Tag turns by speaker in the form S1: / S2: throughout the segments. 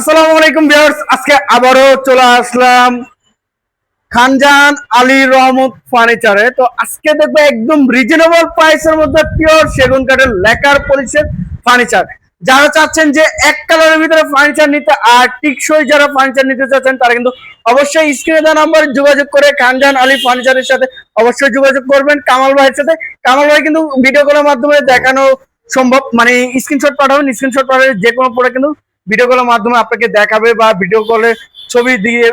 S1: আসসালামু আলাইকুম ভিউয়ার্স, আজকে চলে আসলাম খানজান আলী রহমত ফার্নিচারে। তো আজকে দেখব একদম রিজনেবল প্রাইসের মধ্যে পিওর সেগুন কাঠের লেকার পলিশের ফার্নিচার যারা চাচ্ছেন যে এক কালারের ভিতরে ফার্নিচার নিতে আর টিকসই যারা ফার্নিচার নিতে চাচ্ছেন, তারা কিন্তু অবশ্যই স্ক্রিনে দেওয়া নাম্বার যোগাযোগ করে খানজান আলী ফার্নিচারের সাথে অবশ্যই যোগাযোগ করবেন কামাল ভাইয়ের সাথে। কামাল ভাই কিন্তু ভিডিও কলের মাধ্যমে দেখানো সম্ভব মানে স্ক্রিনশট পাঠাবেন স্ক্রিনশট পাঠালে যে কোনো পরে কিন্তু ভিডিও কলের মাধ্যমে আপনাকে দেখাবে বা ভিডিও কলে ছবি দিয়ে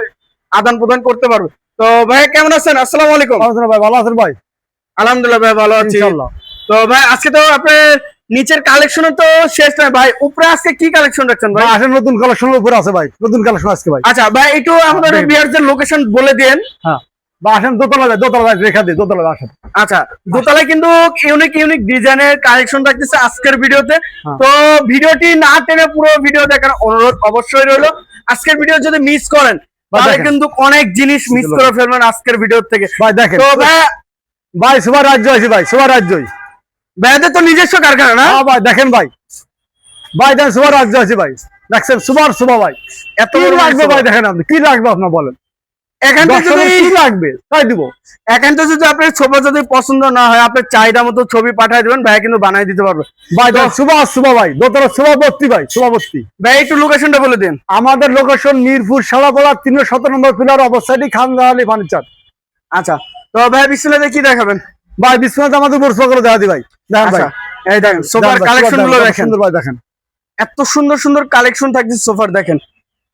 S1: আদান প্রদান করতে পারবে। তো ভাই কেমন আছেন? আসসালামু আলাইকুম।
S2: ভাই ভালো আছেন ভাই?
S1: আলহামদুলিল্লাহ ভাই ভালো আছি। তো ভাই আজকে তো আপনার নিচের কালেকশন তো শেষ নয় ভাই উপরে আজকে কি কালেকশন রাখছেন ভাই?
S2: আসেন নতুন কালেকশনের উপরে আছে ভাই নতুন কালেকশন আজকে ভাই।
S1: আচ্ছা ভাই একটু আমাদের। বিয়ারদের লোকেশন বলে দেন
S2: হ্যাঁ। আসেন দোতলা ভাই দোতলা রেখা দিই দোতলা আসেন।
S1: আচ্ছা দোতলায় কিন্তু ইউনিক ইউনিক ডিজাইনের কালেকশন থাকতেছে আজকের ভিডিওতে।
S2: হ্যাঁ।
S1: তো ভিডিওটি না টেনে পুরো ভিডিও দেখার অনুরোধ অবশ্যই রইল। আজকের ভিডিও যদি মিস করেন তাহলে কিন্তু অনেক জিনিস মিস করে ফেলবেন আজকের ভিডিও থেকে।
S2: ভাই দেখেন।
S1: তো ভাই
S2: ভাই রাজ্য আছে ভাই সুপার রাজ্যই
S1: ভাইদের তো নিজস্ব কারখানা না?
S2: হ্যাঁ ভাই দেখেন ভাই। ভাই দেখেন সুপার রাজ্য আছে ভাই। দেখছেন সুপার সুপা ভাই।
S1: এত
S2: লাগবে ভাই দেখেন আপনি কি লাগবে আপনার বলেন?
S1: এখান যদি
S2: লাগবে তাই দিব।
S1: এখান যদি আপনার ছবি যদি পছন্দ না হয় আপনার চাহিদা মতো ছবি পাঠিয়ে দেবেন ভাই কিন্তু বানাই দিতে পারবে।
S2: ভাই দেখেন সুপার ভাই দোতলা সুপাবর্তী ভাই সুপাবর্তী
S1: ভাই একটু লোকেশনটা বলে দিন।
S2: আমাদের লোকেশন মিরপুর সালাপড়া তিনশো সতেরো নম্বর পিলার অবস্থাটি খান আলী ফার্নিচার
S1: আচ্ছা তো ভাই বিসমিল্লাহ কি দেখাবেন?
S2: ভাই বিশ্বনাথ আমাদের বর্ষ করে দেখা দি ভাই। দেখেন ভাই।
S1: আচ্ছা এই দেখেন সোফার
S2: কালেকশনগুলো
S1: দেখেন
S2: ভাই দেখেন।
S1: এত সুন্দর সুন্দর কালেকশন থাকছে সোফার দেখেন।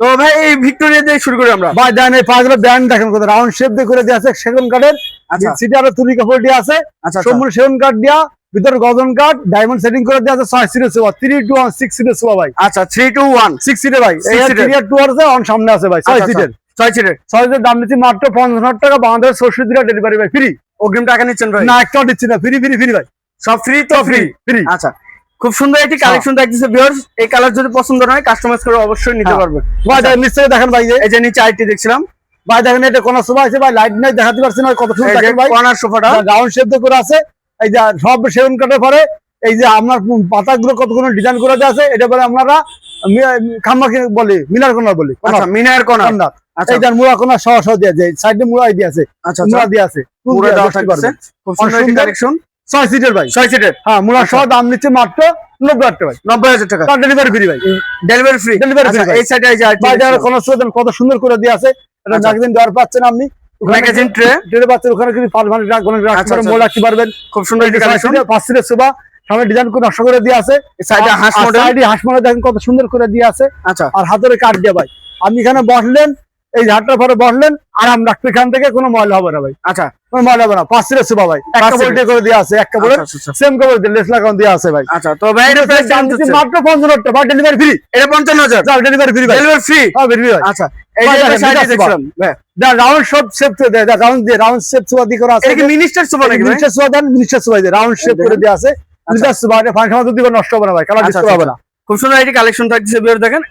S1: তো ভাই এই ভিক্টোরিয়া দিয়ে শুরু করি আমরা।
S2: ভাই দেখেন এই পাঁচগুলো ব্যান্ড দেখেন কোথায় রাউন্ড শেপ দিয়ে করে দিয়ে আছে সেগুন কাঠের।
S1: আচ্ছা।
S2: সিটার তুলি কাপড় দিয়ে আছে
S1: আচ্ছা আচ্ছা।
S2: সম্পূর্ণ সেগুন কাঠ দিয়া ভিতরে গজন কাঠ ডায়মন্ড সেটিং করে দিয়ে আছে ছয় সিটের sofa three two one six সিটের সোফা ভাই।
S1: আচ্ছা থ্রি টু ওয়ান
S2: সিক্স সিটের ভাই। থ্রি আর টু আছে অন সামনে আছে ভাই ছয়
S1: আচ্ছা,
S2: সিটের
S1: ছয় সিটের
S2: ছয় সিটের দাম নিচ্ছি মাত্র পঞ্চাশ হাজার টাকা বাংলাদেশ ষষ্ঠী দিরা ডেলিভারি ভাই ফ্রি
S1: অগ্রিম টাকা নিচ্ছেন ভাই?
S2: না একটাও দিচ্ছি না ফ্রি ফ্রি ফ্রি ভাই।
S1: সব ফ্রি তো ফ্রি
S2: ফ্রি
S1: আচ্ছা। খুব সুন্দর একটি কালেকশন থাকতেছে ভিউয়ার্স এই কালার যদি পছন্দ না হয় কাস্টমাইজ করে অবশ্যই নিতে
S2: হ্যাঁ।
S1: পারবে।
S2: ভাই দেখেন নিশ্চয়ই দেখেন ভাই
S1: এই যে নিচে আইটি দেখছিলাম।
S2: ভাই দেখেন এটা কোন সোফা আছে ভাই লাইট নাই দেখাতে পারছি না কত সুন্দর দেখেন ভাই।
S1: কর্নার সোফাটা।
S2: রাউন্ড শেপ করে আছে এই যে সব সেগুন কাঠের পরে এই যে আপনার পাতাগুলো কতগুলো ডিজাইন করে দেওয়া আছে এটা বলে আপনারা খাম্মা বলি মিনার কোনার বলি
S1: আচ্ছা মিনার কর্নার আচ্ছা।
S2: যে মুড়া কোনা সহ সহ দিয়ে আছে সাইডে মুড়াই দিয়ে আছে
S1: আচ্ছা
S2: মুড়া দিয়ে আছে
S1: খুব সুন্দর। কালেকশন
S2: ছয় সিটের ভাই।
S1: ছয় সিটের?
S2: হ্যাঁ মুড়া
S1: আচ্ছা।
S2: সহ দাম নিচ্ছে মাত্র নব্বই হাজার ভাই
S1: নব্বই হাজার টাকা
S2: তার ডেলিভারি ফ্রি ভাই?
S1: ডেলিভারি ফ্রি এই সাইডে
S2: কোন সুবিধা কত সুন্দর করে দিয়ে আছে এটা
S1: আচ্ছা।
S2: ম্যাগাজিন দেওয়ার পাচ্ছেন আপনি।
S1: ম্যাগাজিন ট্রে
S2: ট্রেনে পাচ্ছেন ওখানে কিন্তু পাঁচ ঘণ্টা রাখ ঘণ্টা রাখতে
S1: আচ্ছা,
S2: পারবেন
S1: আচ্ছা।
S2: মোল রাখতে পারবেন।
S1: খুব সুন্দর
S2: পাঁচ সিটের সামনে ডিজাইন করে নকশা করে দিয়ে আছে।
S1: সাইডে হাঁস
S2: আর
S1: মডেল
S2: সাইডে হাঁস মডেল দেখেন কত সুন্দর করে দিয়ে আছে।
S1: আচ্ছা।
S2: আর হাতের কাঠ দিয়ে ভাই। আপনি এখানে বসলেন এই ঝাড়টার পরে বসলেন আরাম রাখতে এখান থেকে কোনো ময়লা হবে না ভাই।
S1: আচ্ছা।
S2: কোনো ময়লা হবে না পাঁচ সিটের সোফা ভাই। এক কাপড় করে দিয়ে আছে এক কাপড়ের।
S1: আচ্ছা, আচ্ছা,
S2: সেম কাপড় দিয়ে লেস লাগানো দিয়ে আছে ভাই।
S1: আচ্ছা তো ভাই এটা প্রাইস
S2: দাম দিচ্ছি? মাত্র পঞ্চান্ন টাকা ভাই ডেলিভারি ফ্রি
S1: এটা পঞ্চান্ন হাজার?
S2: ডেলিভারি ফ্রি ভাই।
S1: ডেলিভারি ফ্রি
S2: হ্যাঁ ফ্রি ভাই
S1: আচ্ছা এই যে
S2: দেখেন,
S1: দেখছিলাম
S2: দা রাউন্ড শেপ শেপ করে রাউন্ড দিয়ে রাউন্ড শেপ আছে।
S1: এটা কি মিনিস্টার সোফা নাকি
S2: মিনিস্টার সোফা দেন মিনিস্টার সোফা দিয়ে রাউন্ড শেপ করে দিয়ে আছে। মিনিস্টার সোফা এটা ফাংশন মতো নষ্ট হবে না ভাই কালার ডিসপ্লে হবে না।
S1: খুব সুন্দর কালেকশন থাকছে বের দেখেন।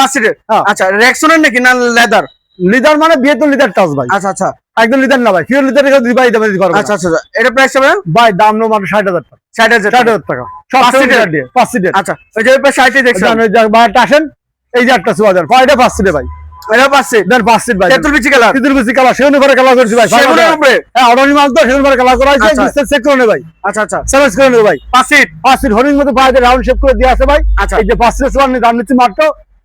S2: ফার্স্ট হ্যাঁ।
S1: আচ্ছা রেক্সনের নাকি না লেদার
S2: লিদার মানে বিয়ে তো লিদার টাচ ভাই।
S1: আচ্ছা আচ্ছা।
S2: একদম লিদার না ভাই। পিওর লিদার রেখে দুই ভাই দিতে পারব
S1: আচ্ছা আচ্ছা। এটা প্রাইস হবে
S2: ভাই দাম নো মানে ষাট হাজার টাকা।
S1: ষাট হাজার
S2: ষাট
S1: টাকা।
S2: সব সিটের? দিয়ে পাঁচ সিটের
S1: আচ্ছা ওই যে প্রায় ষাটই দেখছিলাম
S2: বাইরটা আসেন। এই যে একটা দেন এটা পাঁচ সিটে ভাই।
S1: এটা পাঁচ সিট
S2: দেন পাঁচ সিট ভাই।
S1: তেঁতুল বিচি কালার।
S2: তিতুর বেশি কালার। সেগুন পরে কালার করছি ভাই।
S1: সেগুনের উপরে?
S2: হ্যাঁ অর্ডারি মাল তো সেগুন পরে কালার করা হয়েছে।
S1: আচ্ছা।
S2: চেক করে নেবে ভাই।
S1: আচ্ছা আচ্ছা।
S2: সার্ভিস করে নেবে ভাই।
S1: পাঁচ সিট
S2: পাঁচ সিট হরিণ মতো বাইরে রাউন্ড শেপ করে দিয়ে আছে ভাই।
S1: আচ্ছা।
S2: এই যে পাঁচ সিটের সোফা দাম নিচ্ছি মাত্র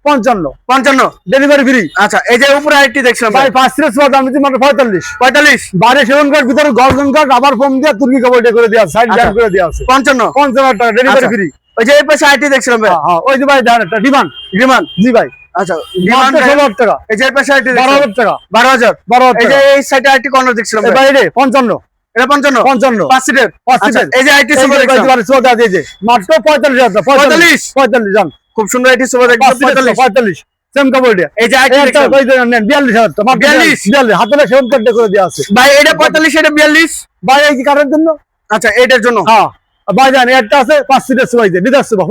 S2: পঞ্চান্ন।
S1: পঞ্চান্ন।
S2: ডেলিভারি ফ্রি
S1: আচ্ছা এই যে উপরে আরেকটি দেখছিলাম
S2: ভাই
S1: ভাই
S2: পাঁচ সিটের সোফা দাম মাত্র পঁয়তাল্লিশ।
S1: পঁয়তাল্লিশ।
S2: বাইরে সেগুন কাঠ ভিতরে গর্জন আবার ফোম দিয়ে তুর্কি কাপড় করে দিয়ে সাইড
S1: আচ্ছা।
S2: করে দিয়ে আছে।
S1: পঞ্চান্ন।
S2: পঞ্চান্ন টাকা ডেলিভারি
S1: আচ্ছা।
S2: ফ্রি
S1: ওই যে এই পাশে আরেকটি দেখছিলাম ভাই।
S2: হ্যাঁ ওই যে ভাই দেখেন ডিমান্ড জি ভাই।
S1: আচ্ছা
S2: মাত্র
S1: বিমান
S2: ষোলো হাজার টাকা।
S1: এই যে পাশে আরেকটি
S2: বারো হাজার টাকা।
S1: বারো হাজার।
S2: বারো
S1: এই যে এই সাইডে আরেকটি কর্নার দেখছিলাম
S2: বাইরে পঞ্চান্ন।
S1: এটা পঞ্চান্ন?
S2: পঞ্চান্ন।
S1: পাঁচ সিটের
S2: পাঁচ সিটের
S1: এই যে আরেকটি
S2: এই
S1: সোফা
S2: যে
S1: দেখছিলাম।
S2: বাড়ি সোজা দিয়ে যে। মাত্র পঁয়তাল্লিশ হাজার পঁয়তাল্লিশ? পঁয়তাল্লিশ জান।
S1: খুব সুন্দর একটি সোফা দেখছিলাম পঁয়তাল্লিশ।
S2: পঁয়তাল্লিশ সেম কাপড়
S1: এই যে
S2: একটা
S1: দেখছিলাম।
S2: ওই যে নেন, বিয়াল্লিশ হাজার টাকা মাত্র
S1: 42
S2: বিয়াল্লিশ। হাতে সেভেন করে আছে।
S1: ভাই এটা পঁয়তাল্লিশ এটা বিয়াল্লিশ।
S2: ভাই এই কি জন্য?
S1: আচ্ছা এটার জন্য।
S2: হ্যাঁ। ভাই জান একটা আছে সিটের সোফা সোফা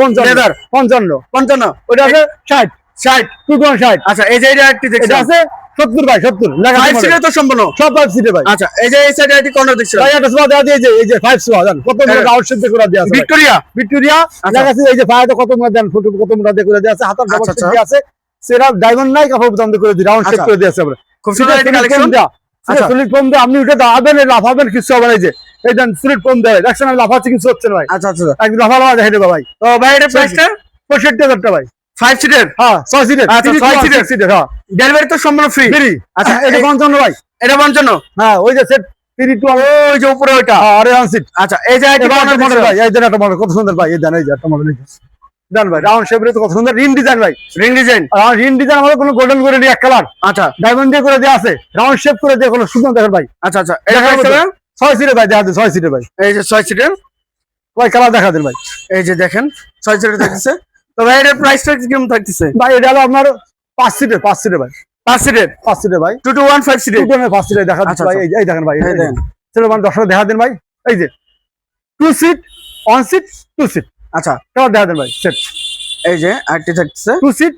S2: ওটা ষাট।
S1: ষাট।
S2: টু পয়েন্ট ষাট।
S1: আচ্ছা এই যে এটা আরেকটি
S2: এটা
S1: দেখছিলাম
S2: আছে সত্তর ভাই সত্তর।
S1: ফাইভ সিটের তো সম্পূর্ণ?
S2: সব ফাইভ সিটে ভাই।
S1: আচ্ছা এই যে এই সাইডে একটি কর্নার দেখছিলাম।
S2: ভাই একটা সোফা দেওয়া দিয়ে এই যে ফাইভ সোফা জান কত
S1: হ্যাঁ।
S2: আউট শেপ করে দেওয়া আছে
S1: ভিক্টোরিয়া?
S2: ভিক্টোরিয়া
S1: আচ্ছা।
S2: লেখা আছে এই যে ফায়াতে কত মোটা দেন ফুট কত মোটা দিয়ে করে দেওয়া আছে হাতার ডাবল। আছে। সেটা ডায়মন্ড নাই কাপড় করে দিই রাউন্ড শেপ। করে দিয়েছে আমরা।
S1: খুব সুন্দর একটি কালেকশন আচ্ছা।
S2: সুলিট ফোম দিয়ে আপনি উঠে দাঁড়াবেন লাফাবেন কিছু হবে না এই যে। এই দেন সুলিট ফোম দেয় দেখছেন আমি লাফাচ্ছি কিছু হচ্ছে না ভাই।
S1: আচ্ছা আচ্ছা
S2: একদম লাফা লাফা দেখে দেবো ভাই।
S1: তো ভাই এটা প্রাইসটা
S2: পঁয়ষট্টি ভাই।
S1: ফাইভ সিটের
S2: হ্যাঁ ছয় সিটের
S1: আচ্ছা, ছয় সিটের।
S2: সিটের হ্যাঁ।
S1: ডেলিভারি তো সম্পূর্ণ ফ্রি
S2: ফ্রি
S1: আচ্ছা,
S2: আচ্ছা এটা পঞ্চান্ন ভাই।
S1: এটা পঞ্চান্ন?
S2: হ্যাঁ ওই যে সেট থ্রি টু
S1: ওই যে উপরে ওইটা।
S2: আরে ওয়ান সিট
S1: আচ্ছা এই যে
S2: একটা মডেল ভাই এই দেন একটা মডেল কত সুন্দর ভাই এই দেন এই যে একটা মডেল দেন ভাই রাউন্ড শেপের তো কত সুন্দর ডিজাইন ভাই।
S1: রিং ডিজাইন
S2: আর ডিজাইন আমাদের কোনো গোল্ডেন করে দিয়ে এক কালার
S1: আচ্ছা।
S2: ডায়মন্ড দিয়ে করে আছে রাউন্ড শেপ করে দিয়ে কোনো সুন্দর দেখেন ভাই।
S1: আচ্ছা আচ্ছা এটা?
S2: ছয় সিটের ভাই দেখা দেন ছয় সিটের ভাই।
S1: এই যে ছয় সিটের
S2: ভাই কালার দেখা দেন ভাই।
S1: এই যে দেখেন ছয় সিটের তো ভাই এটার প্রাইসটা কীরকম থাকতেছে?
S2: ভাই এটা হলো আপনার পাঁচ পাঁচ ভাই।
S1: পাঁচ
S2: ভাই।
S1: টু টু ওয়ান ফাইভ
S2: পাঁচ দেখা
S1: আচ্ছা,
S2: ভাই এই- এই দেখেন ভাই
S1: দেখেন।
S2: সেটা মানে দর্শক দেখা দেন ভাই এই যে two seat one seat two seat
S1: আচ্ছা।
S2: দেখা দেন ভাই সেট
S1: এই যে আরেকটি
S2: two seat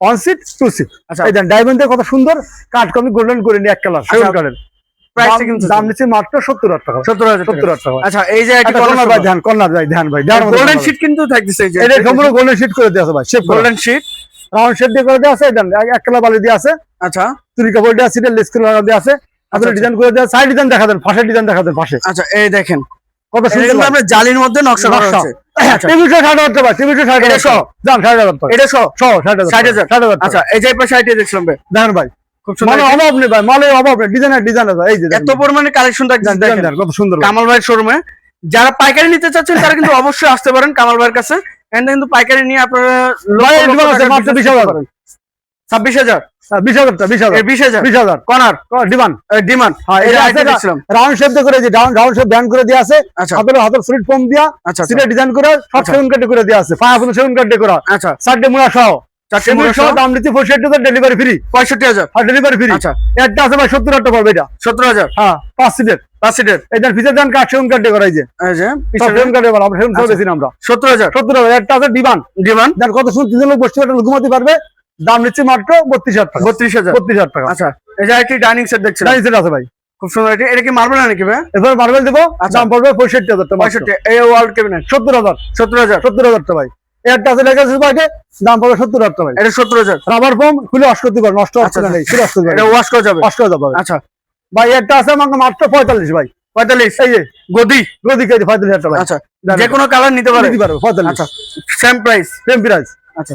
S2: one seat two seat
S1: আচ্ছা।
S2: এই দেন ডায়মন্ডের কত সুন্দর কাঠ কমি গোল্ডেন করে নি এক কালার
S1: আচ্ছা,
S2: কালার
S1: প্রাইসটা কিন্তু
S2: দাম নিচ্ছে মাত্র টাকা। টাকা।
S1: আচ্ছা এই যে আইটি
S2: কর্নার ভাই ধ্যান কর্নার ভাই ধ্যান ভাই
S1: গোল্ডেন শিট কিন্তু থাকতেছে এই যে।
S2: এটা সম্পূর্ণ গোল্ডেন শিট করে দেওয়া আছে ভাই shape golden
S1: golden
S2: round shape দিয়ে করে দেওয়া আছে দেন এক বালি দিয়ে আছে।
S1: আচ্ছা।
S2: কাপড় লেস করে আছে।
S1: আচ্ছা।
S2: ডিজাইন করে সাইড ডিজাইন দেখা দেন ডিজাইন দেখা দেন পাশে
S1: আচ্ছা এই দেখেন।
S2: কত সুন্দর
S1: কিন্তু জালির মধ্যে নকশা করা আচ্ছা।
S2: হাজার
S1: আচ্ছা এই যে পাশে আইটি দেখছিলাম ভাই।
S2: দেখেন ভাই।
S1: খুব সুন্দর
S2: মানে অভাব নেই ভাই মালের অভাব নেই ডিজাইনের ডিজাইন এই যে
S1: এত পরিমাণে কালেকশন দেখেন।
S2: কত সুন্দর
S1: কামাল ভাইয়ের শোরুমে যারা পাইকারি নিতে চাচ্ছেন তারা কিন্তু অবশ্যই আসতে পারেন কামাল ভাইয়ের কাছে। কিন্তু পাইকারি নিয়ে আপনারা
S2: ভাই,
S1: লক্ষ লক্ষ
S2: ডিমান্ড আছে,
S1: টাকার
S2: মাত্র
S1: business
S2: 20,000
S1: করতে পারেন। ছাব্বিশ হাজার।
S2: হ্যাঁ, বিশ হাজার বিশ হাজার।
S1: বিশ হাজার।
S2: বিশ হাজার।
S1: কনার।
S2: ডিমান্ড?
S1: ডিমান্ড।
S2: হ্যাঁ, রাউন্ড শেপ দিয়ে করে যে রাউন্ড রাউন্ড শেপ ব্যান্ড করে দেওয়া আছে।
S1: আচ্ছা।
S2: হাতের হাতের ফোম দিয়া
S1: আচ্ছা আচ্ছা,
S2: সিটের ডিজাইন করে সব
S1: আচ্ছা।
S2: সেভেন কাটে করে দেওয়া আছে। সেভেন কাটে করা।
S1: আচ্ছা।
S2: মুড়া সহ।
S1: চারটে
S2: সেভেন
S1: মুড়া
S2: সহ
S1: সহ
S2: দাম নিচ্ছে পঁয়ষট্টি হাজার ডেলিভারি ফ্রি
S1: পঁয়ষট্টি হাজার।
S2: আর ডেলিভারি ফ্রি
S1: আচ্ছা।
S2: একটা আছে ভাই সত্তর হাজার এটা।
S1: সত্তর হাজার।
S2: হ্যাঁ পাঁচ সিটের
S1: সিটের
S2: ফিচার দেন কাঠ যে। করা আমরা
S1: আচ্ছা।
S2: আমরা।
S1: সত্তর হাজার।
S2: সত্তর হাজার। একটা আছে দেন কত তিনজন লোক বসতে পারবে ঘুমাতে পারবে। দাম নিচ্ছে মাত্র বত্রিশ হাজার টাকা।
S1: বত্রিশ হাজার।
S2: বত্রিশ হাজার টাকা।
S1: আচ্ছা। যে একটি ডাইনিং সেট
S2: ডাইনিং সেট আছে ভাই।
S1: খুব সুন্দর এটি এটা কি মার্বেল নাকি ভাই?
S2: এবার মার্বেল দেবো।
S1: আচ্ছা।
S2: দাম পড়বে পঁয়ষট্টি হাজার টাকা
S1: পঁয়ষট্টি। এই ওয়ার্ল্ড ক্যাবিনেট
S2: সত্তর হাজার।
S1: সত্তর হাজার।
S2: সত্তর হাজার টাকা ভাই। এই একটা লেখা আছে বাইকে দাম পড়বে সত্তর হাজার টাকা
S1: এটা সত্তর হাজার।
S2: রাবার ফোম খুলে ওয়াশ করতে পারবে নষ্ট
S1: আচ্ছা,
S2: হচ্ছে না খুলে ওয়াশ করতে
S1: এটা ওয়াশ করা যাবে।
S2: ওয়াশ করা যাবে
S1: আচ্ছা।
S2: ভাই একটা আছে আমাকে মাত্র পঁয়তাল্লিশ ভাই।
S1: পঁয়তাল্লিশ?
S2: এই যে
S1: গদি?
S2: গদি কেজি পঁয়তাল্লিশ হাজার টাকা
S1: আচ্ছা।
S2: দেন।
S1: যে কোনো কালার নিতে পারে?
S2: নিতে পারবে পঁয়তাল্লিশ।
S1: আচ্ছা। সেম প্রাইস
S2: সেম প্রাইস
S1: আচ্ছা।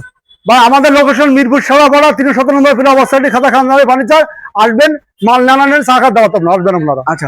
S2: আমাদের লোকেশন মিরপুর সেবাপাড়া তিনশো সতেরো নম্বর ফিরে অবস্থাটি খাতা খান ফার্নিচার। আসবেন মাল না নেন চা খাতে দাওয়াত আসবেন আপনারা।
S1: আচ্ছা।